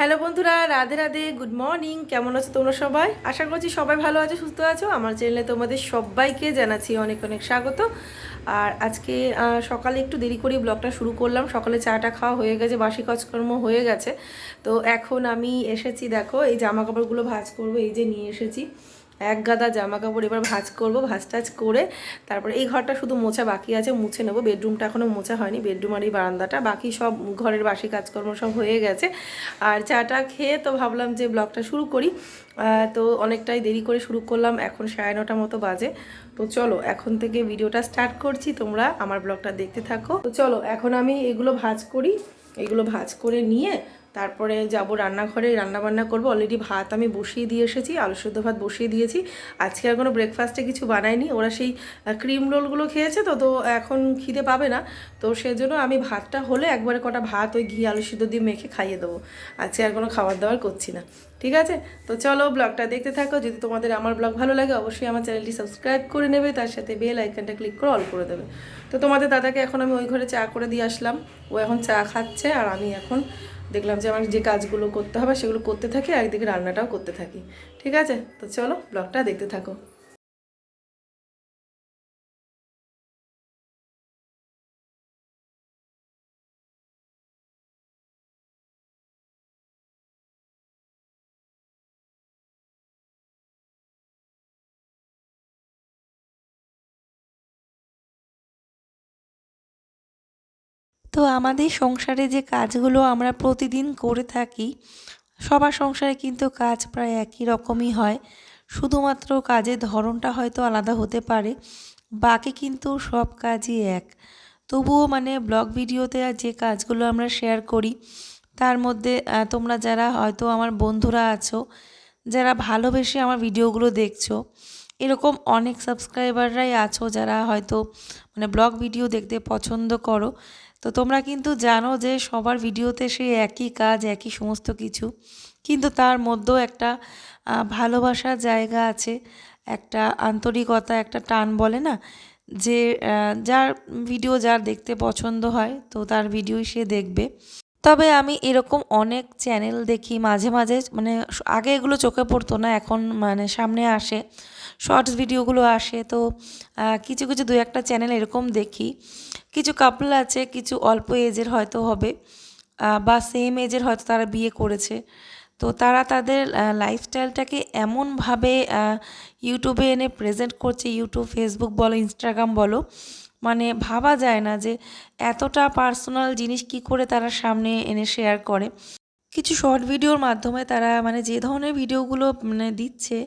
Hello বন্ধুরা, Radhe Radhe good morning কেমন আছো তোমরা সবাই? আশা করছি সবাই ভালো আছো, সুস্থ আছো। আমার চ্যানেলে তোমাদের সবাইকে জানাচ্ছি অনেক অনেক স্বাগত। আর আজকে সকালে একটু দেরি করে ব্লগটা শুরু করলাম। সকালে চাটা খাওয়া হয়ে গেছে, বাসি কাজকর্ম হয়ে গেছে। তো এখন আমি এসেছি, দেখো, এই জামা কাপড়গুলো ভাজ করব, এই যে নিয়ে এসেছি। এক গাদা জামা কাপড় এবার ভাজ করব, ভাঁজ টাজ করে তারপরে এই ঘরটা শুধু মোছা বাকি আছে, মুছে নেব। বেডরুমটা এখনও মোছা হয়নি, বেডরুম আর এই বারান্দাটা। বাকি সব ঘরের বাসি কাজকর্ম সব হয়ে গেছে। আর চাটা খেয়ে তো ভাবলাম যে ব্লগটা শুরু করি। তো অনেকটাই দেরি করে শুরু করলাম, এখন সাড়ে নটা মতো বাজে। তো চলো, এখন থেকে ভিডিওটা স্টার্ট করছি, তোমরা আমার ব্লগটা দেখতে থাকো। তো চলো, এখন আমি এগুলো ভাজ করি। এগুলো ভাজ করে নিয়ে তারপরে যাব রান্নাঘরে রান্না বান্না করব। অলরেডি ভাত আমি বসিয়ে দিয়ে এসেছি, আলু সেদ্ধ ভাত বসিয়ে দিয়েছি। আজকে আর কোনো ব্রেকফাস্টে কিছু বানাইনি। ওরা সেই ক্রিম রোলগুলো খেয়েছে তো তো এখন খিদে পাবে না। তো সেজন্য আমি ভাতটা হলে একবারে কটা ভাত, ওই ঘি, আলু সিদ্ধ দিয়ে মেখে খাইয়ে দেবো। আজকে আর কোনো খাবার দাবার করছি না। ঠিক আছে? তো চলো ব্লগটা দেখতে থাকো। যদি তোমাদের আমার ব্লগ ভালো লাগে, অবশ্যই আমার চ্যানেলটি সাবস্ক্রাইব করে নেবে। তার সাথে বেল আইকনটা ক্লিক করে অল করে দেবে। তো তোমাদের দাদাকে এখন আমি ওই ঘরে চা করে দিয়ে আসলাম। ও এখন চা খাচ্ছে আর আমি এখন দেখলাম যে আমার যে কাজগুলো করতে হবে সেগুলো করতে থাকি আর একদিকে রান্নাটাও করতে থাকি। ঠিক আছে? তো চলো ব্লগটা দেখতে থাকো। তো আমাদের সংসারে যে কাজগুলো আমরা প্রতিদিন করে থাকি, সবার সংসারে কিন্তু কাজ প্রায় একই রকমই হয়। শুধুমাত্র কাজের ধরনটা হয়তো আলাদা হতে পারে, বাকি কিন্তু সব কাজই এক। তবুও মানে ব্লগ ভিডিওতে আর যে কাজগুলো আমরা শেয়ার করি, তার মধ্যে তোমরা যারা হয়তো আমার বন্ধুরা আছো, যারা ভালোবেসে আমার ভিডিওগুলো দেখছ, এরকম অনেক সাবস্ক্রাইবাররাই আছো যারা হয়তো মানে ব্লগ ভিডিও দেখতে পছন্দ করো তো তোমরা কিন্তু জানো যে সবার ভিডিওতে সেই একই কাজ, একই সমস্ত কিছু। কিন্তু তার মধ্যেও একটা ভালোবাসার জায়গা আছে। একটা আন্তরিকতা, একটা টান বলে না? যে যার ভিডিও যার দেখতে পছন্দ হয়, তো তার ভিডিওই সে দেখবে। তবে আমি এরকম অনেক চ্যানেল দেখি, মাঝে মাঝে মানে আগে এগুলো চোখে পড়তো না, এখন মানে সামনে আসে। শর্টস ভিডিওগুলো আসে, তো কিছু কিছু দু একটা চ্যানেল এরকম দেখি। কিছু কাপল আছে, কিছু অল্প এজের হয়তো হবে বা সেম এজের হয়তো তারা বিয়ে করেছে। তো তারা তাদের লাইফস্টাইলটাকে এমনভাবে ইউটিউবে এনে প্রেজেন্ট করছে ইউটিউব ফেসবুক বলো ইনস্টাগ্রাম বলো মানে ভাবা যায় না যে এতটা পার্সোনাল জিনিস কি করে তারা সামনে এনে শেয়ার করে। কিছু শর্ট ভিডিওর মাধ্যমে তারা মানে যে ধরনের ভিডিওগুলো মানে দিচ্ছে,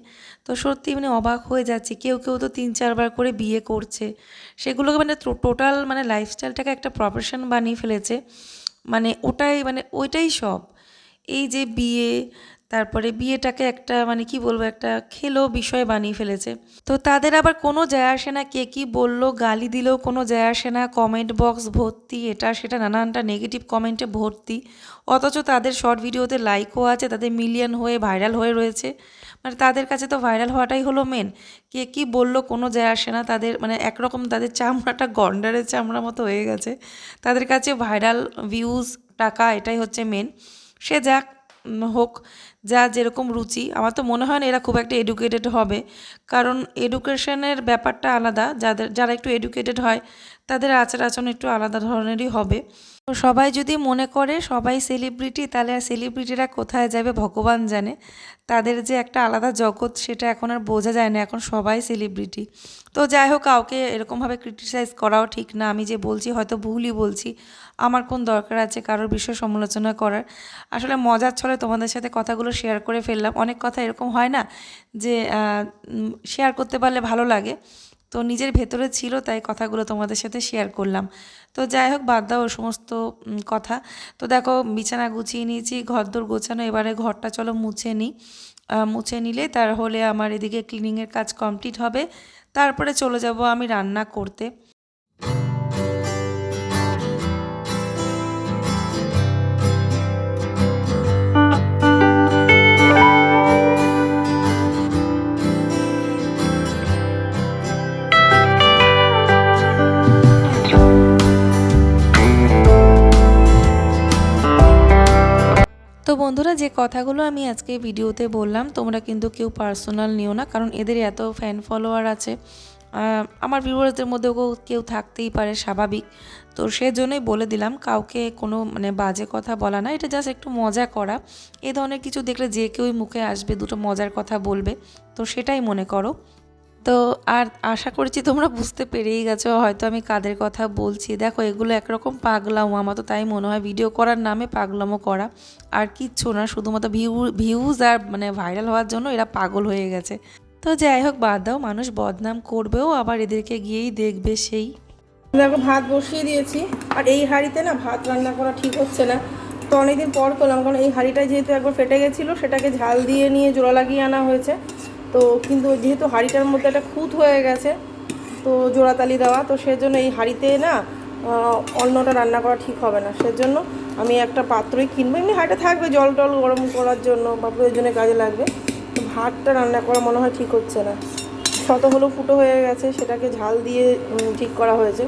তো সত্যি মানে অবাক হয়ে যাচ্ছে। কেউ কেউ তো তিন চারবার করে বিয়ে করছে। সেগুলোকে মানে টোটাল মানে লাইফস্টাইলটাকে একটা প্রফেশন বানিয়ে ফেলেছে। মানে ওটাই মানে ওইটাই সব। এই যে বিয়ে তারপরে বিয়েটাকে একটা মানে কি বলব, একটা খেলো বিষয় বানিয়ে ফেলেছে। তো তাদের আবার কোনো যায় আসে না, কে কী বলল, গালি দিলেও কোনো যায় আসে না কমেন্ট বক্স ভর্তি, এটা সেটা নানানটা নেগেটিভ কমেন্টে ভর্তি। অথচ তাদের শর্ট ভিডিওতে লাইকও আছে, তাদের মিলিয়ন হয়ে ভাইরাল হয়ে রয়েছে। মানে তাদের কাছে তো ভাইরাল হওয়াটাই হলো মেন কে কী বলল, কোনো যায় আসে না, তাদের মানে একরকম তাদের চামড়াটা গন্ডারের চামড়া মতো হয়ে গেছে। তাদের কাছে ভাইরাল ভিউজ টাকা, এটাই হচ্ছে মেন সে যাক হোক। যা যেরকম রুচি, আমার তো মনে হয় না এরা খুব একটা এডুকেটেড হবে। কারণ এডুকেশনের ব্যাপারটা আলাদা, যাদের, যারা একটু এডুকেটেড হয়, তাদের আচার আচরণ একটু আলাদা ধরনেরই হবে। তো সবাই যদি মনে করে সবাই সেলিব্রিটি তাহলে আর সেলিব্রিটিরা কোথায় যাবে ভগবান জানে। তাদের যে একটা আলাদা জগৎ, সেটা এখন আর বোঝা যায় না, এখন সবাই সেলিব্রিটি তো যাই হোক, কাউকে এরকমভাবে ক্রিটিসাইজ করাও ঠিক না। আমি যে বলছি, হয়তো ভুলই বলছি, আমার কোন দরকার আছে কারোর বিষয়ে সমালোচনা করার। আসলে মজার ছলে তোমাদের সাথে কথাগুলো শেয়ার করে ফেললাম। অনেক কথা এরকম হয় না যে শেয়ার করতে পারলে ভালো লাগে। তো নিজের ভেতরে ছিল, তাই কথাগুলো তোমাদের সাথে শেয়ার করলাম। তো যাই হোক, বাদ দাও সমস্ত কথা। তো দেখো, বিছানা গুছিয়ে নিয়েছি ঘর ঘরদোর গোছানো, এবারে ঘরটা চলো মুছে নিই মুছে নিলে তার হলে আমার এদিকে ক্লিনিংয়ের কাজ কমপ্লিট হবে। তারপরে চলে যাব আমি রান্না করতে। বন্ধুরা, যে কথাগুলো আমি আজকে ভিডিওতে বললাম, তোমরা কিন্তু কেউ পার্সোনাল নিও না, কারণ এদের এত ফ্যান ফলোয়ার আছে। আমার ভিউয়ার্সদের মধ্যেও কেউ থাকতেই পারে, স্বাভাবিক। তো সেজন্যই বলে দিলাম, কাউকে কোনো মানে বাজে কথা বলা না, এটা জাস্ট একটু মজা করা। এ ধরনের কিছু দেখলে যে কেউই মুখে আসবে, দুটো মজার কথা বলবে, তো সেটাই মনে করো। তো আর আশা করছি তোমরা বুঝতে পেরেই গেছো, হয়তো আমি কাদের কথা বলছি। দেখো, এগুলো একরকম পাগলামো, আমার তো তাই মনে হয় ভিডিও করার নামে পাগলামো করা। আর কিচ্ছু না, শুধুমাত্র ভিউ ভিউজ আর মানে ভাইরাল হওয়ার জন্য এরা পাগল হয়ে গেছে। তো যাই হোক, বাদ দাও, মানুষ বদনাম করবেও, আবার এদেরকে গিয়েই দেখবে সেই। দেখো, ভাত বসিয়ে দিয়েছি, আর এই হাঁড়িতে না ভাত রান্না করা ঠিক হচ্ছে না। তো অনেকদিন পর করলাম, কারণ এই হাঁড়িটা যেহেতু একবার ফেটে গেছিল, সেটাকে ঝাল দিয়ে নিয়ে জোড়া লাগিয়ে আনা হয়েছে। তো কিন্তু যেহেতু হাঁড়িটার মধ্যে একটা খুঁত হয়ে গেছে তো জোড়াতালি দেওয়া তো সেজন্য এই হাঁড়িতে না আহ, অন্যটা রান্না করা ঠিক হবে না। সেজন্য আমি একটা পাত্রই কিনবো। এমনি হাঁড়িটা থাকবে জল টল গরম করার জন্য বা প্রয়োজনে কাজে লাগবে। তো ভাতটা রান্না করা মনে হয় ঠিক হচ্ছে না। শত হলো ফুটো হয়ে গেছে সেটাকে ঝাল দিয়ে ঠিক করা হয়েছে।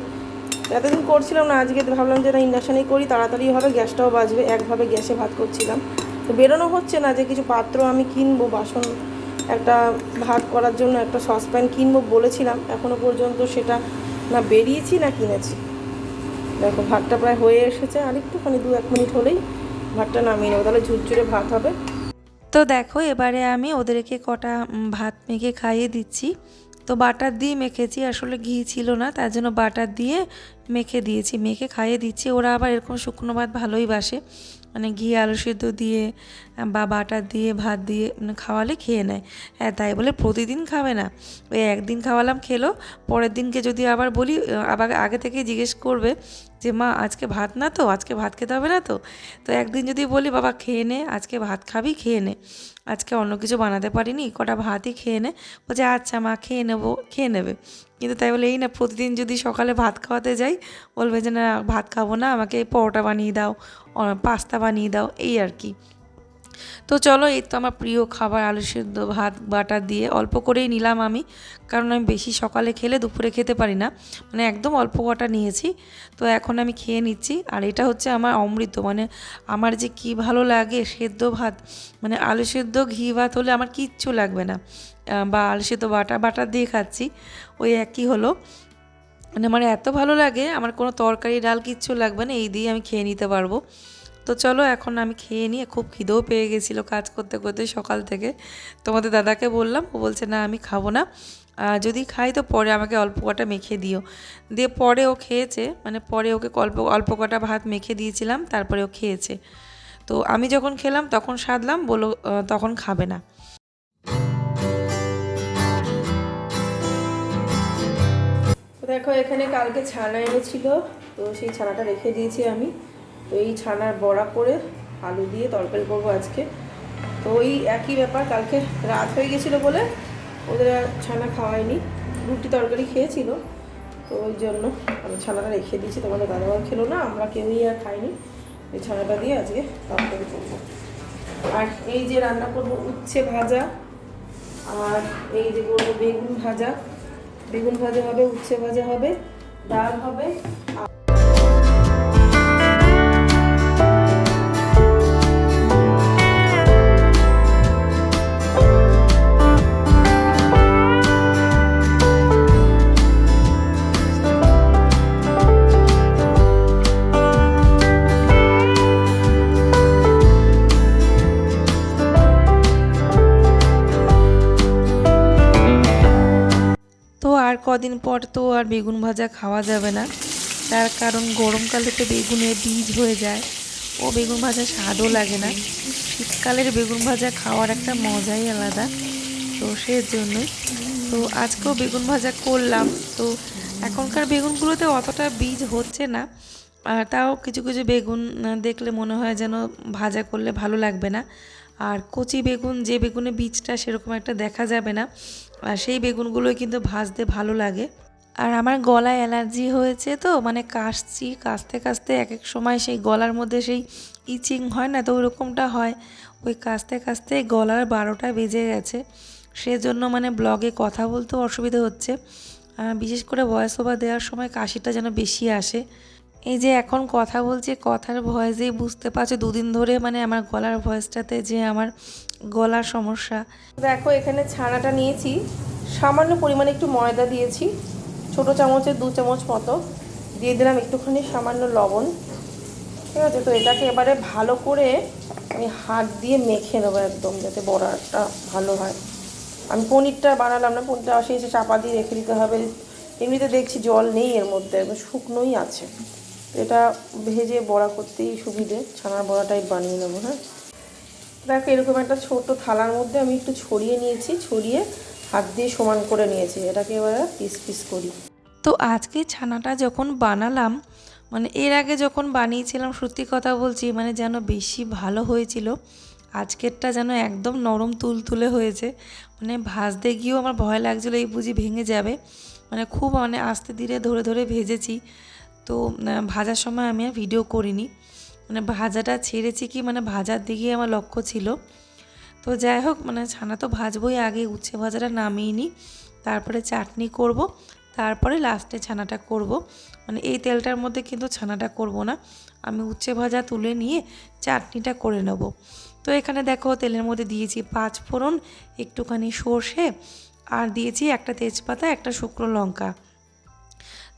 এতদিন করছিলাম না আজকে ভাবলাম যে না ইন্ডাকশানেই করি তাড়াতাড়ি হবে গ্যাসটাও বাজবে। একভাবে গ্যাসে ভাত করছিলাম। তো বেরোনো হচ্ছে না যে কিছু পাত্র আমি কিনবো বাসন একটা ভাত করার জন্য একটা সসপ্যান কিনবো বলেছিলাম। এখনও পর্যন্ত সেটা না বেরিয়েছি না কিনেছি। দেখো, ভাতটা প্রায় হয়ে এসেছে। আর একটুখানি দু এক মিনিট হলেই ভাতটা নামিয়ে নেব। তাহলে ঝুরঝুরে ভাত হবে। তো দেখো, এবারে আমি ওদেরকে কটা ভাত মেখে খাইয়ে দিচ্ছি। তো বাটার দিয়ে মেখেছি, আসলে ঘি ছিল না, তার জন্য বাটার দিয়ে মেখে দিয়েছি। মেখে খাইয়ে দিচ্ছি, ওরা আবার এরকম শুকনো ভাত ভালোই বাসে। মানে ঘি, আলু সেদ্ধ দিয়ে বা বাটার দিয়ে, ভাত দিয়ে খাওয়ালে খেয়ে নেয়। হ্যাঁ তাই বলে প্রতিদিন খাবে না। ওই একদিন খাওয়ালাম, খেলো, পরের দিনকে যদি আবার বলি, আবার আগে থেকে জিজ্ঞেস করবে যে, মা, আজকে ভাত না তো? আজকে ভাত খেতে হবে না তো? তো একদিন যদি বলি, বাবা, খেয়ে নে, আজকে ভাত খাবি, খেয়ে নে। আজকে অন্য কিছু বানাতে পারিনি, কটা ভাতই খেয়ে নে। বলছে আচ্ছা মা, খেয়ে নেব, খেয়ে নেবে। কিন্তু তাই বলে, এই না, প্রতিদিন যদি সকালে ভাত খাওয়াতে যাই, বলবে যে, না, ভাত খাব না, আমাকে পরোটা বানিয়ে দাও পাস্তা বানিয়ে দাও। এই আর কি। তো চলো, এই তো আমার প্রিয় খাবার, আলু সেদ্ধ, ভাত, বাটা দিয়ে অল্প করেই নিলাম আমি, কারণ আমি বেশি সকালে খেলে দুপুরে খেতে পারি না। মানে একদম অল্প কটা নিয়েছি, তো এখন আমি খেয়ে নিচ্ছি। আর এটা হচ্ছে আমার অমৃত মানে আমার যে কি ভালো লাগে সেদ্ধ ভাত মানে আলু সেদ্ধ, ঘি, ভাত হলে আমার কিচ্ছু লাগবে না। বা আলু সেদ্ধ, বাটা বাটা দিয়ে খাচ্ছি, ওই একই হলো। মানে আমার এত ভালো লাগে, আমার কোনো তরকারি, ডাল কিচ্ছু লাগবে না, এই দিয়ে আমি খেয়ে নিতে পারব। তো চলো এখন আমি খেয়ে নিয়ে খুব খিদেও পেয়ে গেছিল কাজ করতে করতে সকাল থেকে। তোমাদের দাদাকে বললাম, ও বলছে, না, আমি খাব না। যদি খাই তো পরে আমাকে অল্প কটা মেখে দিও। দিয়ে পরে ও খেয়েছে মানে পরে ওকে অল্প অল্প কটা ভাত মেখে দিয়েছিলাম, তারপরে ও খেয়েছে। তো আমি যখন খেলাম, তখন সাধলাম বলো তখন খাবে না। দেখো, এখানে কালকে ছানা এনেছিল, তো সেই ছানাটা রেখে দিয়েছি আমি। তো এই ছানার বড়া করে আলু দিয়ে তরকারি করব আজকে। তো ওই একই ব্যাপার, কালকে রাত হয়ে গেছিল বলে ওদের ছানা খাওয়ায়নি। রুটি তরকারি খেয়েছিল, তো ওই জন্য আমি ছানাটা রেখে দিয়েছি। তোমাদের দাদাবাও খেলো না, আমরা কেউই আর খাইনি। এই ছানাটা দিয়ে আজকে তরকারি করব। আর এই যে রান্না করব উচ্ছে ভাজা, আর এই যে করব বেগুন ভাজা। বেগুন ভাজা হবে, উচ্ছে ভাজা হবে, ডাল হবে কদিন পর তো আর বেগুন ভাজা খাওয়া যাবে না। তার কারণ গরমকালে তো বেগুনের বীজ হয়ে যায়। ও বেগুন ভাজা স্বাদও লাগে না। শীতকালের বেগুন ভাজা খাওয়ার একটা মজাই আলাদা। তো সেজন্যই তো আজকেও বেগুন ভাজা করলাম। তো এখনকার বেগুনগুলোতে অতটা বীজ হচ্ছে না। আর তাও কিছু কিছু বেগুন দেখলে মনে হয় যেন ভাজা করলে ভালো লাগবে না। আর কচি বেগুন, যে বেগুনে বীজটা সেরকম একটা দেখা যাবে না। সেই বেগুনগুলোই কিন্তু ভাজতে ভালো লাগে। আর আমার গলায় অ্যালার্জি হয়েছে তো মানে কাশছি, কাশতে কাশতে এক এক সময় সেই গলার মধ্যে সেই ইচিং হয় না তো ওইরকমটা হয়। ওই কাশতে কাশতে গলার বারোটা বেজে গেছে। সেজন্য মানে ব্লগে কথা বলতেও অসুবিধা হচ্ছে। বিশেষ করে ভয়েস ওভার দেওয়ার সময় কাশিটা যেন বেশি আসে। এই যে এখন কথা বলছি, কথার ভয়েসেই বুঝতে পারছ, দুদিন ধরে মানে আমার গলার ভয়েসটাতে যে আমার গলার সমস্যা। দেখো, এখানে ছানাটা নিয়েছি, সামান্য পরিমাণে একটু ময়দা দিয়েছি, ছোট চামচের, দু চামচ মতো। দিয়ে দিলাম একটুখানি সামান্য লবণ। ঠিক আছে, তো এটাকে এবারে ভালো করে আমি হাত দিয়ে মেখে নেব একদম, যাতে বড়াটা ভালো হয়। আমি পনিরটা বানালাম না, পনিরটা এসে চাপা দিয়ে রেখে দিতে হবে। এমনিতে দেখছি জল নেই এর মধ্যে, একদম শুকনোই আছে। এটা ভেজে বড়া করতেই সুবিধে, ছানার বড়াটাই বানিয়ে নেব হ্যাঁ। দেখো, এরকম একটা ছোট থালার মধ্যে আমি একটু ছড়িয়ে নিয়েছি, ছড়িয়ে হাত দিয়ে সমান করে নিয়েছি, এটাকে এবার পিস পিস করি। তো আজকে ছানাটা যখন বানালাম মানে এর আগে যখন বানিয়েছিলাম, সত্যি কথা বলছি মানে যেন বেশি ভালো হয়েছিল, আজকেরটা যেন একদম নরম তুলতুলে হয়েছে মানে ভাজতে গিয়েও আমার ভয় লাগছিল, এই বুঝি ভেঙে যাবে মানে খুব মানে আস্তে ধীরে ধরে ধরে ভেজেছি তো ভাজার সময় আমি আর ভিডিও করিনি। মানে ভাজাটা ছেড়েছি কি মানে ভাজার দিকেই আমার লক্ষ্য ছিল। তো যাই হোক মানে ছানা তো ভাজবোই আগে, উচ্ছে ভাজাটা নামিয়ে নিই, তারপরে চাটনি করব, তারপরে লাস্টে ছানাটা করব। মানে এই তেলটার মধ্যে কিন্তু ছানাটা করব না, আমি উচ্ছে ভাজা তুলে নিয়ে চাটনিটা করে নেব। তো এখানে দেখো, তেলের মধ্যে দিয়েছি পাঁচ ফোড়ন, একটুখানি সর্ষে, আর দিয়েছি একটা তেজপাতা, একটা শুকনো লঙ্কা।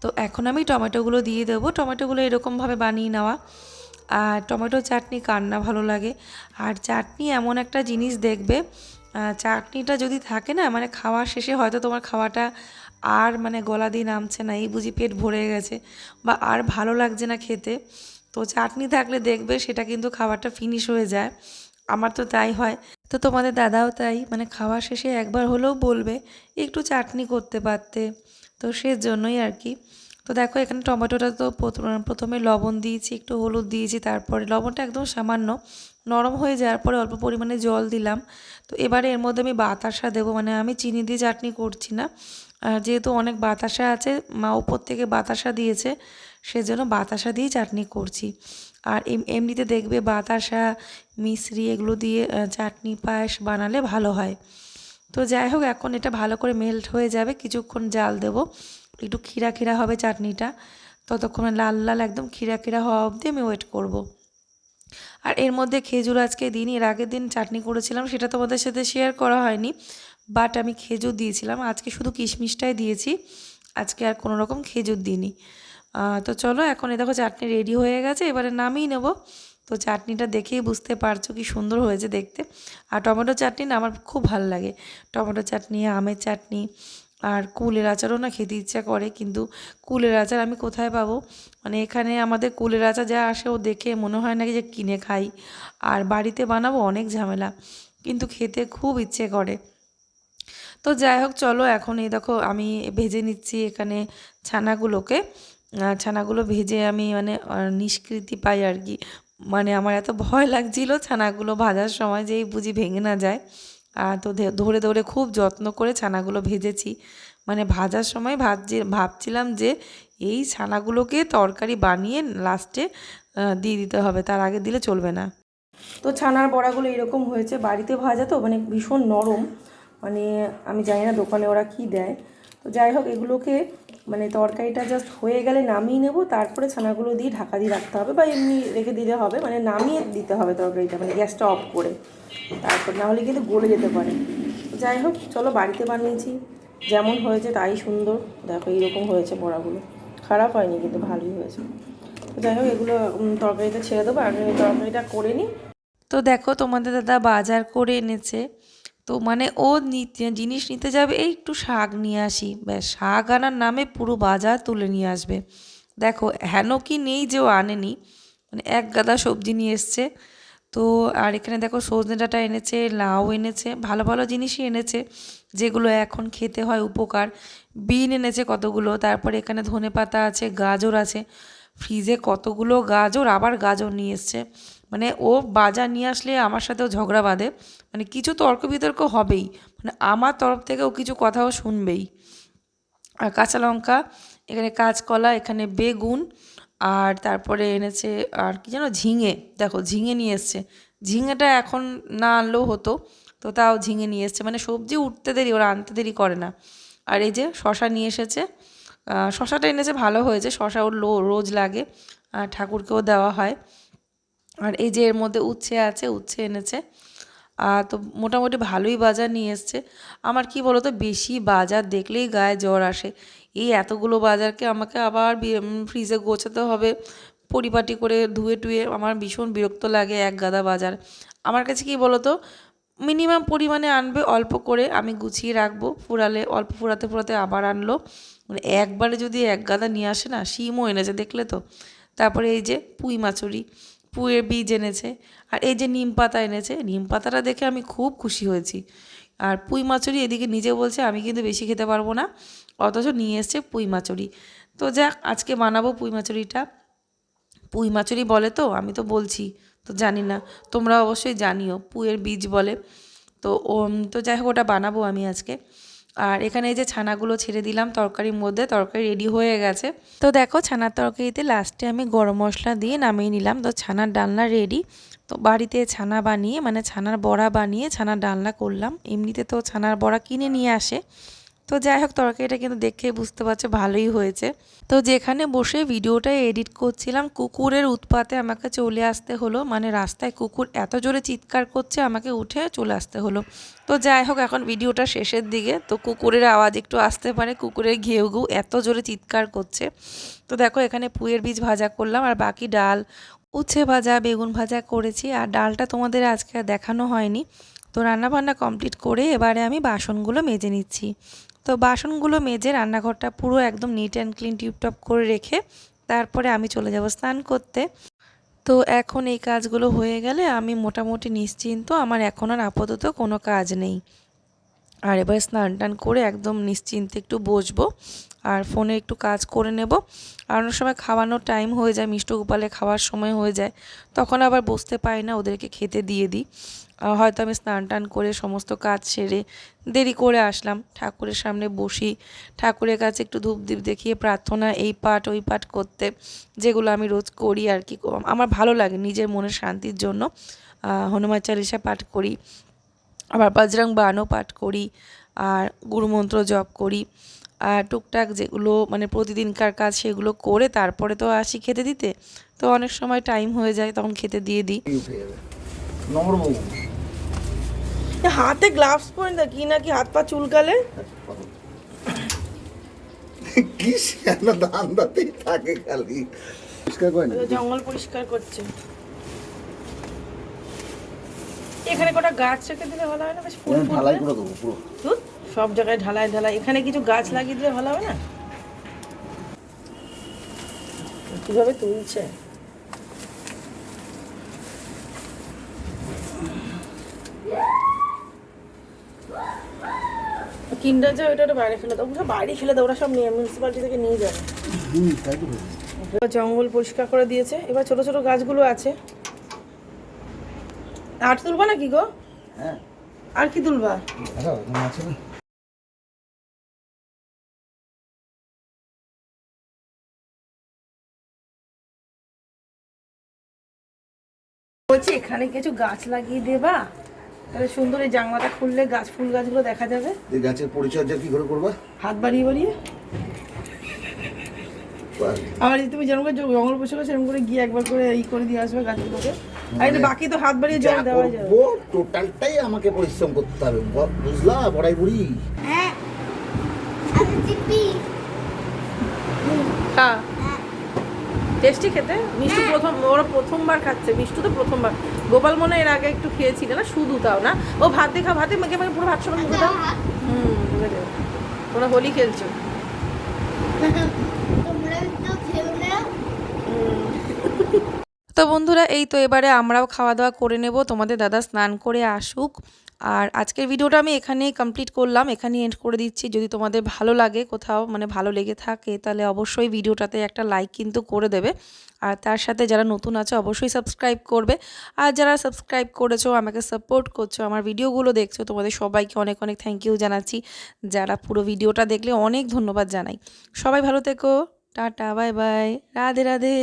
তো এখন আমি টমেটোগুলো দিয়ে দেবো। টমেটোগুলো এরকমভাবে বানিয়ে নেওয়া। আর টমেটো চাটনি কার না ভালো লাগে। আর চাটনি এমন একটা জিনিস দেখবে চাটনিটা যদি থাকে না মানে খাওয়া শেষে হয়তো তোমার খাওয়াটা আর মানে গলা দিয়ে নামছে না, এই বুঝি পেট ভরে গেছে বা আর ভালো লাগছে না খেতে। তো চাটনি থাকলে দেখবে সেটা কিন্তু খাবারটা ফিনিশ হয়ে যায়। আমার তো তাই হয়। তো তোমাদের দাদাও তাই মানে খাওয়া শেষে একবার হলেও বলবে, একটু চাটনি করতে পারতে। তো সেজন্যই আর কি। তো দেখো এখানে টমেটোটা তো প্রথম- লবণ দিয়েছি, একটু হলুদ দিয়েছি, তারপরে লবণটা একদম সামান্য নরম হয়ে যাওয়ার পরে অল্প পরিমাণে জল দিলাম। তো এবারে এর মধ্যে আমি বাতাসা দেবো মানে আমি চিনি দিয়ে চাটনি করছি না। আর যেহেতু অনেক বাতাসা আছে, মা উপর থেকে বাতাসা দিয়েছে, সেজন্য বাতাসা দিয়েই চাটনি করছি। আর এমনিতে দেখবে বাতাসা মিশ্রি এগুলো দিয়ে চাটনি পায়েস বানালে ভালো হয়। তো যাই হোক এখন এটা ভালো করে মেল্ট হয়ে যাবে। কিছুক্ষণ জাল দেবো। একটু খিরা খিরা হবে চাটনিটা। ততক্ষণে লাল লাল একদম খিরা খিরা হওয়া অবধি আমি ওয়েট করব। আর এর মধ্যে খেজুর আজকে দিন এর আগের দিন চাটনি করেছিলাম, সেটা তোমাদের সাথে শেয়ার করা হয়নি। বাট আমি খেজুর দিয়েছিলাম। আজকে শুধু কিশমিশটাই দিয়েছি। আজকে আর কোনো রকম খেজুর দিইনি। তো চলো, এখন এ দেখো চাটনি রেডি হয়ে গেছে। এবারে নামিয়ে নেব। তো চাটনিটা দেখেই বুঝতে পারছ কি সুন্দর হয়েছে দেখতে। আর টমেটো চাটনি না আমার খুব ভালো লাগে। টমেটো চাটনি, আমের চাটনি আর কুলের আচারও না খেতে ইচ্ছা করে, কিন্তু কুলের আচার আমি কোথায় পাবো? মানে এখানে আমাদের কুলের আচার যা আসে ও দেখে মনে হয় নাকি যে কিনে খাই। আর বাড়িতে বানাবো অনেক ঝামেলা, কিন্তু খেতে খুব ইচ্ছে করে। তো যাই হোক, চলো এখন এই দেখো আমি ভেজে নিচ্ছি এখানে ছানাগুলোকে। ছানাগুলো ভেজে আমি মানে নিষ্কৃতি পাই আর কি। মানে আমার এত ভয় লাগছিল ছানাগুলো ভাজার সময় যে এই বুঝি ভেঙে না যায়। আর তো ধরে ধরে খুব যত্ন করে ছানাগুলো ভেজেছি। মানে ভাজার সময় ভাবছি ভাবছিলাম যে এই ছানাগুলোকে তরকারি বানিয়ে লাস্টে দিয়ে দিতে হবে, তার আগে দিলে চলবে না। তো ছানার বড়াগুলো এরকম হয়েছে, বাড়িতে ভাজা তো মানে ভীষণ নরম। মানে আমি জানি না দোকানে ওরা কি দেয়। তো যাই হোক, এগুলোকে মানে তরকারিটা জাস্ট হয়ে গেলে নামিয়ে নেব, তারপরে ছানাগুলো দিয়ে ঢাকা দিয়ে রাখতে হবে বা এমনি রেখে দিলে হবে মানে নামিয়ে দিতে হবে তরকারিটা মানে গ্যাসটা অফ করে। তারপর না হলে কিন্তু গলে যেতে পারে। যাই হোক, চলো বাড়িতে বানিয়েছি। যেমন হয়েছে তাই সুন্দর। দেখো এইরকম হয়েছে বড়াগুলো। খারাপ হয়নি কিন্তু ভালোই হয়েছে। যাই হোক, এগুলো তরকারিটা ছেড়ে দেবো। আমি তরকারিটা করে নিই। তো দেখো তোমাদের দাদা বাজার করে এনেছে। তো মানে ও জিনিস নিতে যাবে, এই একটু শাক নিয়ে আসি। ব্যাস, শাক আনার নামে পুরো বাজার তুলে নিয়ে আসবে। দেখো হেন কি নেই যে ও আনেনি মানে এক গাদা সবজি নিয়ে এসছে। তো, আর এখানে দেখো সজনে ডাঁটা এনেছে, লাউ এনেছে, ভালো ভালো জিনিসই এনেছে, যেগুলো এখন খেতে হয় উপকার। বিন এনেছে কতগুলো, তারপরে এখানে ধনে পাতা আছে, গাজর আছে। ফ্রিজে কতগুলো গাজর, আবার গাজর নিয়ে এসছে। মানে ও বাজার নিয়ে আসলে আমার সাথেও ঝগড়া বাঁধে। মানে কিছু তর্ক বিতর্ক হবেই। মানে আমার তরফ থেকে ও কিছু কথাও শুনবেই। আর কাঁচা লঙ্কা, এখানে কাঁচকলা, এখানে বেগুন, আর তারপরে এনেছে, আর কি যেন ঝিঙে। দেখো, ঝিঙে নিয়ে এসছে। ঝিঙেটা এখন না আনলেও হতো, তো তাও ঝিঙে নিয়ে এসছে। মানে সবজি উঠতে দেরি, ওরা আনতে দেরি করে না। আর এই যে শশা নিয়ে এসেছে শশাটা এনেছে ভালো হয়েছে। শশা ওর রোজ লাগে। আর ঠাকুরকেও দেওয়া হয়। আর এই যে এর মধ্যে উচ্ছে আছে, উচ্ছে এনেছে। আর তো মোটামুটি ভালোই বাজার নিয়ে এসছে। আমার কি বলতো, বেশি বাজার দেখলেই গায়ে জ্বর আসে। এই এতগুলো বাজারকে আমাকে আবার ফ্রিজে গোছাতে হবে। পরিপাটি করে ধুয়ে টুয়ে আমার ভীষণ বিরক্ত লাগে এক গাদা বাজার। আমার কাছে কি বলতো মিনিমাম পরিমাণে আনবে অল্প করে আমি গুছিয়ে রাখব, ফুরালে অল্প ফুরাতে ফুরাতে আবার আনলো। মানে একবারে যদি এক গাদা নিয়ে আসে না, শিমও এনেছে দেখলে তো। তারপরে এই যে পুঁই মাচুরি। পুঁয়ের বীজ এনেছে, আর এই যে নিম পাতা এনেছে, নিম পাতাটা দেখে আমি খুব খুশি হয়েছি। আর পুঁই মাচুরি এদিকে নিজে বলছে, আমি কিন্তু বেশি খেতে পারব না। অথচ নিয়ে এসছে পুঁই মাচুরি। তো যাক, আজকে বানাবো পুঁই মাছুরিটা পুঁই মাচুরি বলে তো, আমি তো বলছি, তো জানি না। তোমরা অবশ্যই জানিও পুঁয়ের বীজ বলে। তো তো যাই হোক, ওটা বানাবো আমি আজকে। আর এখানে যে ছানাগুলো ছেড়ে দিলাম তরকারির মধ্যে, তরকারি রেডি হয়ে গেছে। তো দেখো ছানার তরকারিতে লাস্টে আমি গরম মশলা দিয়ে নামিয়ে নিলাম। তো ছানার ডালনা রেডি তো বাড়িতে ছানা বানিয়ে মানে ছানার বড়া বানিয়ে ছানার ডালনা করলাম। এমনিতে তো ছানার বড়া কিনে নিয়ে আসে। তো যাই হোক তরকারিটা কিন্তু দেখে বুঝতে পারছ, ভালোই হয়েছে। তো যেখানে বসে ভিডিওটা এডিট করছিলাম, কুকুরের উৎপাতে আমাকে চলে আসতে হলো। মানে রাস্তায় কুকুর এত জোরে চিৎকার করছে, আমাকে উঠে চলে আসতে হলো। তো যাই হোক, এখন ভিডিওটা শেষের দিকে। তো কুকুরের আওয়াজ একটু আসতে পারে, কুকুরের ঘেউ ঘেউ এত জোরে চিৎকার করছে। তো দেখো, এখানে পুয়ের বীজ ভাজা করলাম, আর বাকি ডাল, উচ্ছে ভাজা, বেগুন ভাজা করেছি। আর ডালটা তোমাদের আজকে দেখানো হয়নি। তো রান্নাবান্না কমপ্লিট করে এবারে আমি বাসনগুলো মেজে নিচ্ছি। তো বাসনগুলো মেজে রান্নাঘরটা পুরো একদম নিট অ্যান্ড ক্লিন টিপটপ করে রেখে তারপরে আমি চলে যাব স্নান করতে। তো এখন এই কাজগুলো হয়ে গেলে আমি মোটামুটি নিশ্চিন্ত আমার এখন আর আপাতত কোনো কাজ নেই। আর এবার স্নান টান করে একদম নিশ্চিন্তে একটু বসবো আর ফোনে একটু কাজ করে নেব। আর অনেক সময় খাওয়ানোর টাইম হয়ে যায়, মিষ্ট গোপালে খাওয়ার সময় হয়ে যায়, তখন আবার বসতে পারি না, ওদেরকে খেতে দিয়ে দিই। হয়তো আমি স্নান টান করে সমস্ত কাজ সেরে দেরি করে আসলাম। ঠাকুরের সামনে বসি, ঠাকুরের কাছে একটু ধূপ দীপ দেখিয়ে প্রার্থনা, এই পাঠ, ওই পাঠ করতে, যেগুলো আমি রোজ করি আর কি। আমার ভালো লাগে নিজের মনের শান্তির জন্য। হনুমান চালিসা পাঠ করি, আবার বজরং বানও পাঠ করি, আর গুরুমন্ত্র জপ করি, আর টুকটাক যেগুলো মানে প্রতিদিনকার কাজ সেগুলো করে তারপরে তো আসি খেতে দিতে। তো অনেক সময় টাইম হয়ে যায়, তখন খেতে দিয়ে দিই। যাবে হাতে গ্লাভস পরে না কি নাকি হাত পা চুলকালে? কি সেনা ধান দাতেই থাকে খালি। পরিষ্কার করে না জঙ্গল পরিষ্কার করছে। এখানে কটা গাছ রেখে দিলে ভালো হয় না? বেশ ফুল ঢালাই করে দেবো পুরো। সব জায়গায় ঢালাই ঢালাই। এখানে কিছু গাছ লাগিয়ে দিলে ভালো হবে না? কীভাবে তুলছে? কিন্ডার যা বাইরে ফেলে দাও। ওটা বাইরে ফেলে দাও ওরা সব নিয়ে মিউনিসিপালিটি থেকে নিয়ে যাবে। জঙ্গল পরিষ্কার করে দিয়েছে। এবার ছোট ছোট গাছগুলো আছে। আট তুলবা নাকি গো? হ্যাঁ। আর কি তুলবা? বলছি এখানে কিছু গাছ লাগিয়ে দেবা? তাহলে সুন্দর এই জানলাটা খুললে গাছ ফুল গাছগুলো দেখা যাবে। এই গাছের পরিচর্যা কি করে করবা? হাত বাড়িয়ে বাড়িয়ে। আবার যদি তুমি যেরকম করে জঙ্গল বসে সেরকম করে গিয়ে একবার করে এই করে দিয়ে আসবে গাছগুলোকে। আর বাকি তো হাত বাড়িয়ে জল দেওয়া যাবে। করব টোটালটাই আমাকে পরিশ্রম করতে হবে। বুঝলা? বড়াই বুড়ি। হ্যাঁ। টেস্টি খেতে। মিষ্টি প্রথম ওরা প্রথমবার খাচ্ছে মিষ্টি তো প্রথমবার। গোপাল মনে এর আগে একটু খেয়েছিল না? শুধু তাও না? ও ভাত দেখা ভাতে মেখে মেখে পুরো ভাত সঙ্গে মুখে দাও। হুম মুখে দাও তোমরা হোলি খেলছো। তো তো বন্ধুরা এই তো এবারে আমরাও খাওয়া দাওয়া করে নেব। তোমাদের দাদা স্নান করে আসুক। আর আজকের ভিডিওটা আমি এখানেই কমপ্লিট করলাম। এখানেই এন্ড করে দিচ্ছি। যদি তোমাদের ভালো লাগে কোথাও মানে ভালো লেগে থাকে, তাহলে অবশ্যই ভিডিওটাতে একটা লাইক কিন্তু করে দেবে। আর তার সাথে যারা নতুন আছে, অবশ্যই সাবস্ক্রাইব করবে। আর যারা সাবস্ক্রাইব করেছ, আমাকে সাপোর্ট করছ, আমার ভিডিওগুলো দেখছ, তোমাদের সবাইকে অনেক অনেক থ্যাংক ইউ জানাচ্ছি। যারা পুরো ভিডিওটা দেখলে অনেক ধন্যবাদ জানাই। সবাই ভালো থেকো। Tata bye bye Radhe Radhe.